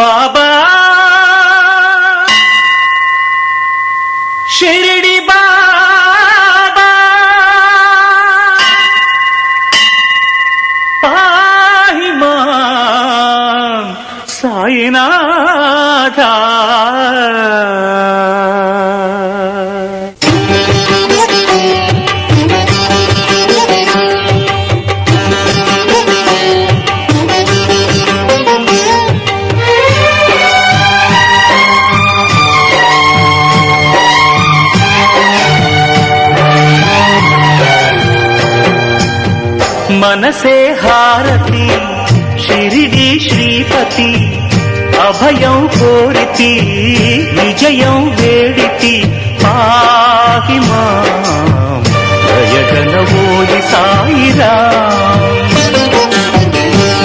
బాబా షిరిడి బాబా పాహి మాం మనసే హారతి షిరిడి శ్రీపతి అభయం కోరితి విజయం వేడితి పాహి మాం. దయగనవోయి సాయిరా.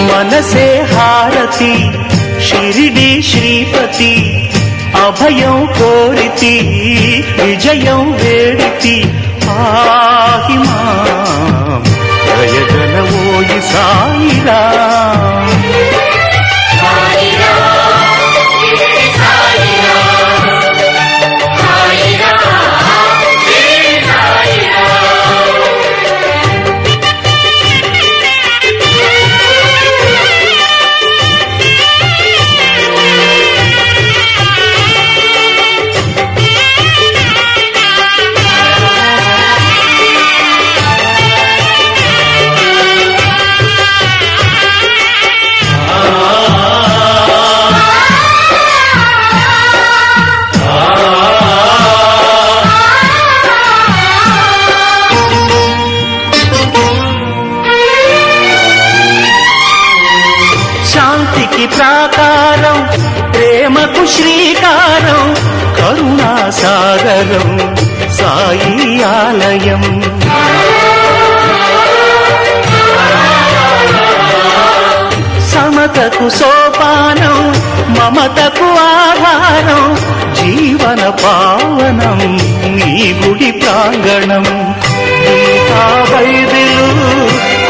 మనసే హారతి షిరిడి శ్రీపతి అభయం కోరితి విజయం వేడితి పాహి శాంతికి ప్రాకారం ప్రేమకు శ్రీకారం కరుణాసాగరం సాయి ఆలయం. సమతకు సోపానం మమతకు ఆధారం జీవన పావనం నీ గుడి ప్రాంగణం. గీతా వైదిక